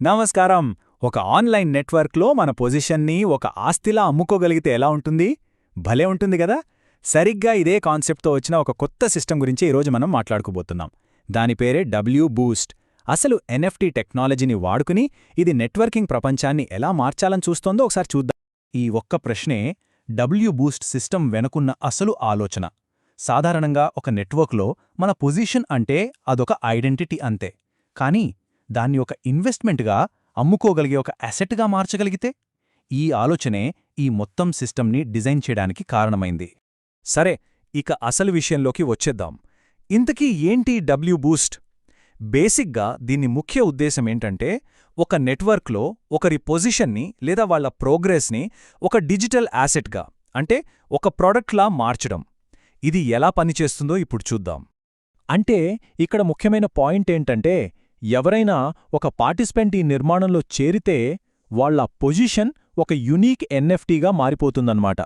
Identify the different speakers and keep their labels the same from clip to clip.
Speaker 1: నమస్కారం. ఒక ఆన్లైన్ నెట్వర్క్లో మన పొజిషన్ని ఒక ఆస్తిలా అమ్ముకోగలిగితే ఎలా ఉంటుంది? భలే ఉంటుంది కదా! సరిగ్గా ఇదే కాన్సెప్ట్తో వచ్చిన ఒక కొత్త సిస్టమ్ గురించి ఈరోజు మనం మాట్లాడుకోబోతున్నాం. దాని పేరే డబ్ల్యూ బూస్ట్. అసలు ఎన్ఎఫ్టీ టెక్నాలజీని వాడుకుని ఇది నెట్వర్కింగ్ ప్రపంచాన్ని ఎలా మార్చాలని చూస్తోందో ఒకసారి చూద్దాం. ఈ ఒక్క ప్రశ్నే డబ్ల్యూ బూస్ట్ సిస్టమ్ వెనుకున్న అసలు ఆలోచన. సాధారణంగా ఒక నెట్వర్క్లో మన పొజిషన్ అంటే అదొక ఐడెంటిటీ అంతే. కానీ దాన్ని ఒక ఇన్వెస్ట్మెంట్గా అమ్ముకోగలిగే ఒక అసెట్గా మార్చగలిగితే? ఈ ఆలోచనే ఈ మొత్తం సిస్టమ్ని డిజైన్ చేయడానికి కారణమైంది. సరే ఇక అసలు విషయంలోకి వచ్చేద్దాం. ఇంతకీ ఏంటి డబ్ల్యూ బూస్ట్? బేసిక్గా దీని ముఖ్య ఉద్దేశం ఏంటంటే ఒక నెట్వర్క్లో ఒకరి పొజిషన్ని లేదా వాళ్ళ ప్రోగ్రెస్ని ఒక డిజిటల్ యాసెట్గా అంటే ఒక ప్రోడక్ట్లా మార్చడం. ఇది ఎలా పనిచేస్తుందో ఇప్పుడు చూద్దాం. అంటే ఇక్కడ ముఖ్యమైన పాయింట్ ఏంటంటే ఎవరైనా ఒక పార్టిసిపెంట్ ఈ నిర్మాణంలో చేరితే వాళ్ళ పొజిషన్ ఒక యునీక్ ఎన్ఎఫ్టీగా మారిపోతుందన్నమాట.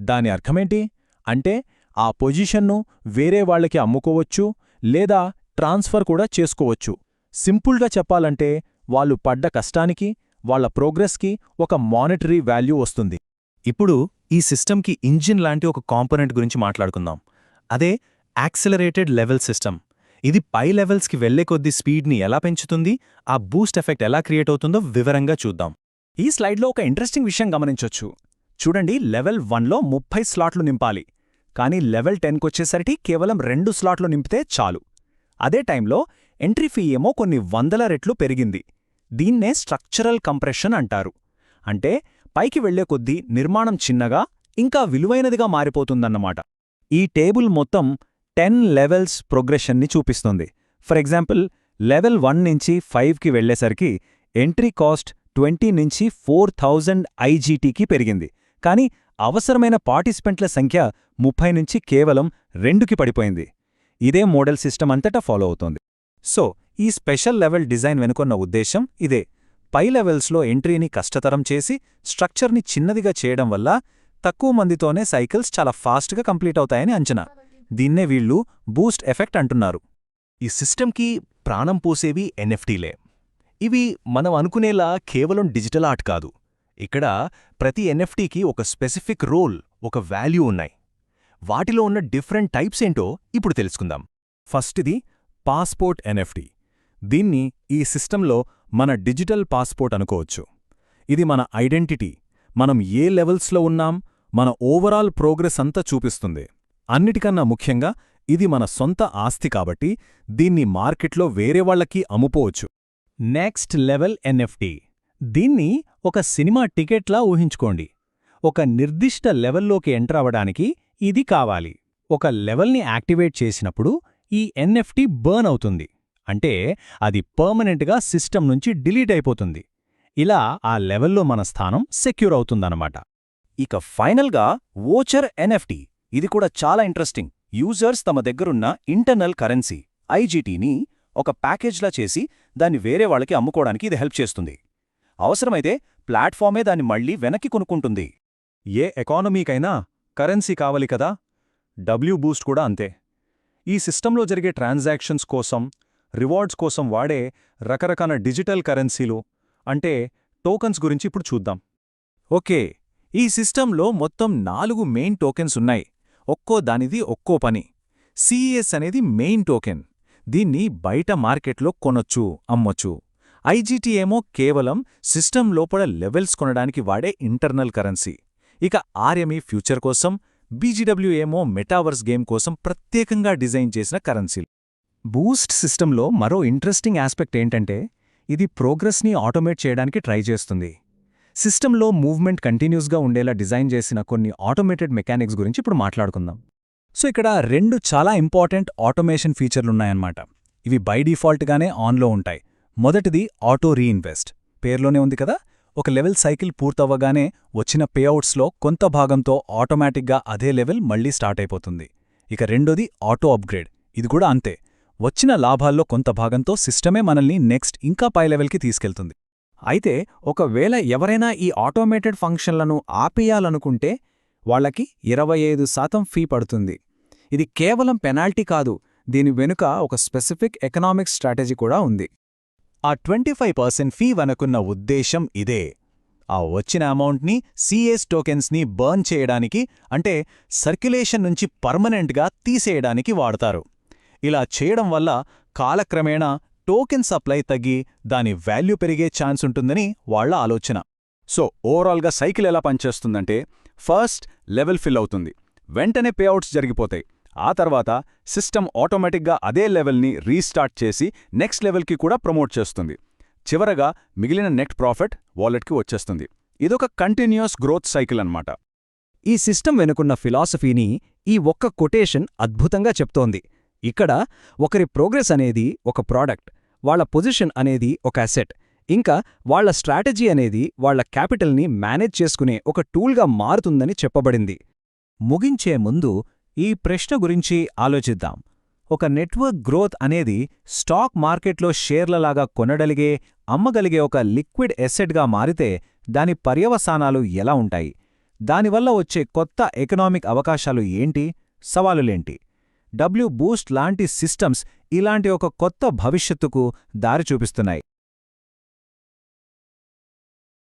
Speaker 1: దాని అర్థమేంటి? అంటే ఆ పొజిషన్ను వేరే వాళ్ళకి అమ్ముకోవచ్చు లేదా ట్రాన్స్ఫర్ కూడా చేసుకోవచ్చు. సింపుల్గా చెప్పాలంటే వాళ్ళు పడ్డ కష్టానికి వాళ్ళ ప్రోగ్రెస్కి ఒక మానిటరీ వాల్యూ వస్తుంది. ఇప్పుడు ఈ సిస్టమ్కి ఇంజిన్ లాంటి ఒక కాంపోనెంట్ గురించి మాట్లాడుకుందాం. అదే యాక్సిలరేటెడ్ లెవెల్ సిస్టమ్. ఇది పై లెవెల్స్కి వెళ్ళే కొద్దీ స్పీడ్ని ఎలా పెంచుతుంది ఆ బూస్ట్ ఎఫెక్ట్ ఎలా క్రియేట్ అవుతుందో వివరంగా చూద్దాం. ఈ స్లైడ్లో ఒక ఇంట్రెస్టింగ్ విషయం గమనించొచ్చు. చూడండి లెవెల్ వన్లో ముప్పై స్లాట్లు నింపాలి. కానీ లెవెల్ టెన్కొచ్చేసరికి కేవలం రెండు స్లాట్లు నింపితే చాలు. అదే టైంలో ఎంట్రీ ఫీ ఏమో కొన్ని వందల రెట్లు పెరిగింది. దీన్నే స్ట్రక్చరల్ కంప్రెషన్ అంటారు. అంటే పైకి వెళ్ళే కొద్దీ నిర్మాణం చిన్నగా ఇంకా విలువైనదిగా మారిపోతుందన్నమాట. ఈ టేబుల్ మొత్తం టెన్ లెవెల్స్ ప్రోగ్రెషన్ని చూపిస్తుంది. ఫర్ ఎగ్జాంపుల్ లెవెల్ వన్ నుంచి ఫైవ్కి వెళ్ళేసరికి ఎంట్రీ కాస్ట్ ట్వంటీ నుంచి ఫోర్ థౌజండ్ ఐజీటీకి పెరిగింది. కానీ అవసరమైన పార్టిసిపెంట్ల సంఖ్య ముప్పై నుంచి కేవలం రెండుకి పడిపోయింది. ఇదే మోడల్ సిస్టమ్ అంతటా ఫాలో అవుతోంది. సో ఈ స్పెషల్ లెవెల్ డిజైన్ వెనుకొన్న ఉద్దేశం ఇదే. పై లెవెల్స్లో ఎంట్రీని కష్టతరం చేసి స్ట్రక్చర్ని చిన్నదిగా చేయడం వల్ల తక్కువ మందితోనే సైకిల్స్ చాలా ఫాస్ట్గా కంప్లీట్ అవుతాయని అంచనా. దీన్నే వీళ్ళు బూస్ట్ ఎఫెక్ట్ అంటున్నారు. ఈ సిస్టమ్కి ప్రాణం పోసేవి ఎన్ఎఫ్టీలే. ఇవి మనం అనుకునేలా కేవలం డిజిటల్ ఆర్ట్ కాదు. ఇక్కడ ప్రతి ఎన్ఎఫ్టీకి ఒక స్పెసిఫిక్ రోల్ ఒక వాల్యూ ఉన్నాయి. వాటిలో ఉన్న డిఫరెంట్ టైప్స్ ఏంటో ఇప్పుడు తెలుసుకుందాం. ఫస్ట్ది పాస్పోర్ట్ ఎన్ఎఫ్టీ. దీన్ని ఈ సిస్టంలో మన డిజిటల్ పాస్పోర్ట్ అనుకోవచ్చు. ఇది మన ఐడెంటిటీ. మనం ఏ లెవెల్స్లో ఉన్నాం మన ఓవరాల్ ప్రోగ్రెస్ అంతా చూపిస్తుంది. అన్నిటికన్నా ముఖ్యంగా ఇది మన సొంత ఆస్తి కాబట్టి దీన్ని మార్కెట్లో వేరేవాళ్ళకి అమ్ముపోవచ్చు నెక్స్ట్ లెవెల్ ఎన్ఎఫ్టీ దీన్ని ఒక సినిమా టికెట్లా ఊహించుకోండి. ఒక నిర్దిష్ట లెవెల్లోకి ఎంటర్ అవ్వడానికి ఇది కావాలి. ఒక లెవెల్ని యాక్టివేట్ చేసినప్పుడు ఈ ఎన్ఎఫ్టీ బర్న్ అవుతుంది. అంటే అది పర్మనెంట్గా సిస్టమ్ నుంచి డిలీట్ అయిపోతుంది. ఇలా ఆ లెవెల్లో మన స్థానం సెక్యూర్ అవుతుందన్నమాట. ఇక ఫైనల్గా ఓచర్ ఎన్ఎఫ్టీ ఇది కూడా చాలా ఇంట్రెస్టింగ్. యూజర్స్ తమ దగ్గరున్న ఇంటర్నల్ కరెన్సీ ఐజీటీని ఒక ప్యాకేజ్లా చేసి దాన్ని వేరే వాళ్ళకి అమ్ముకోవడానికి ఇది హెల్ప్ చేస్తుంది. అవసరమైతే ప్లాట్ఫామే దాన్ని మళ్ళీ వెనక్కి కొనుక్కుంటుంది. ఏ ఎకానమీకైనా కరెన్సీ కావాలి కదా? డబ్ల్యూ బూస్ట్ కూడా అంతే. ఈ సిస్టంలో జరిగే ట్రాన్సాక్షన్స్ కోసం రివార్డ్స్ కోసం వాడే రకరకాల డిజిటల్ కరెన్సీలు అంటే టోకన్స్ గురించి ఇప్పుడు చూద్దాం. ఓకే ఈ సిస్టంలో మొత్తం నాలుగు మెయిన్ టోకెన్స్ ఉన్నాయి. ఒక్కో దానిది ఒక్కో పని. సిఈఎస్ అనేది మెయిన్ టోకెన్. దీన్ని బయట మార్కెట్లో కొనొచ్చు అమ్మొచ్చు. ఐజీటీ ఏమో కేవలం సిస్టమ్ లోపల లెవెల్స్ కొనడానికి వాడే ఇంటర్నల్ కరెన్సీ. ఇక ఆర్ఎంఈ ఫ్యూచర్ కోసం బీజీడబ్ల్యూ ఏమో మెటావర్స్ గేమ్ కోసం ప్రత్యేకంగా డిజైన్ చేసిన కరెన్సీ. బూస్ట్ సిస్టంలో మరో ఇంట్రెస్టింగ్ ఆస్పెక్ట్ ఏంటంటే ఇది ప్రోగ్రెస్ని ఆటోమేట్ చేయడానికి ట్రై చేస్తుంది. సిస్టంలో మూవ్మెంట్ కంటిన్యూస్గా ఉండేలా డిజైన్ చేసిన కొన్ని ఆటోమేటెడ్ మెకానిక్స్ గురించి ఇప్పుడు మాట్లాడుకుందాం. సో ఇక్కడ రెండు చాలా ఇంపార్టెంట్ ఆటోమేషన్ ఫీచర్లున్నాయన్నమాట. ఇవి బై డిఫాల్ట్గానే ఆన్లో ఉంటాయి. మొదటిది ఆటో రీఇన్వెస్ట్. పేర్లోనే ఉంది కదా? ఒక లెవెల్ సైకిల్ పూర్తవ్వగానే వచ్చిన పేఅవుట్స్లో కొంత భాగంతో ఆటోమేటిక్గా అదే లెవెల్ మళ్ళీ స్టార్ట్ అయిపోతుంది. ఇక రెండోది ఆటో అప్గ్రేడ్. ఇది కూడా అంతే. వచ్చిన లాభాల్లో కొంత భాగంతో సిస్టమే మనల్ని నెక్స్ట్ ఇంకా పై లెవెల్కి తీసుకెళ్తుంది. అయితే ఒకవేళ ఎవరైనా ఈ ఆటోమేటెడ్ ఫంక్షన్లను ఆపేయాలనుకుంటే వాళ్ళకి ఇరవై ఐదు శాతం ఫీ పడుతుంది. ఇది కేవలం పెనాల్టీ కాదు దీని వెనుక ఒక స్పెసిఫిక్ ఎకనామిక్ స్ట్రాటజీ కూడా ఉంది. ఆ ట్వంటీ ఫైవ్ పర్సెంట్ ఫీ వెనకున్న ఉద్దేశం ఇదే. ఆ వచ్చిన అమౌంట్ని సిఎస్ టోకెన్స్ని బర్న్ చేయడానికి అంటే సర్క్యులేషన్ నుంచి పర్మనెంట్గా తీసేయడానికి వాడతారు. ఇలా చేయడం వల్ల కాలక్రమేణా టోకెన్ సప్లై తగ్గి దాని వాల్యూ పెరిగే ఛాన్స్ ఉంటుందని వాళ్ళ ఆలోచన.
Speaker 2: సో ఓవరాల్గా సైకిల్ ఎలా పనిచేస్తుందంటే ఫస్ట్ లెవెల్ ఫిల్ అవుతుంది. వెంటనే పేఅవుట్స్ జరిగిపోతాయి. ఆ తర్వాత సిస్టమ్ ఆటోమేటిక్గా అదే లెవెల్ని రీస్టార్ట్ చేసి నెక్స్ట్ లెవెల్కి కూడా ప్రమోట్ చేస్తుంది. చివరగా మిగిలిన నెట్ ప్రాఫిట్ వాలెట్కి వచ్చేస్తుంది. ఇదొక కంటిన్యూస్ గ్రోత్ సైకిల్ అన్నమాట.
Speaker 3: ఈ సిస్టమ్ వెనుకున్న ఫిలాసఫీని ఈ ఒక్క కొటేషన్ అద్భుతంగా చెప్తోంది. ఇక్కడ ఒకరి ప్రోగ్రెస్ అనేది ఒక ప్రోడక్ట్. వాళ్ళ పొజిషన్ అనేది ఒక అసెట్ ఇంకా వాళ్ళ స్ట్రాటజీ అనేది వాళ్ళ క్యాపిటల్ని మేనేజ్ చేసుకునే ఒక టూల్గా మారుతుందని చెప్పబడింది.
Speaker 1: ముగించే ముందు ఈ ప్రశ్న గురించి ఆలోచిద్దాం. ఒక నెట్వర్క్ గ్రోత్ అనేది స్టాక్ మార్కెట్లో షేర్లలాగా కొనగలిగే అమ్మగలిగే ఒక లిక్విడ్ ఎసెట్గా మారితే దాని పర్యవసానాలు ఎలా ఉంటాయి? దానివల్ల వచ్చే కొత్త ఎకనామిక్ అవకాశాలు ఏంటి? సవాలులేంటి? డబ్ల్యూ బూస్ట్ లాంటి సిస్టమ్స్ ఇలాంటి ఒక కొత్త భవిష్యత్తుకు దారి చూపిస్తున్నాయి.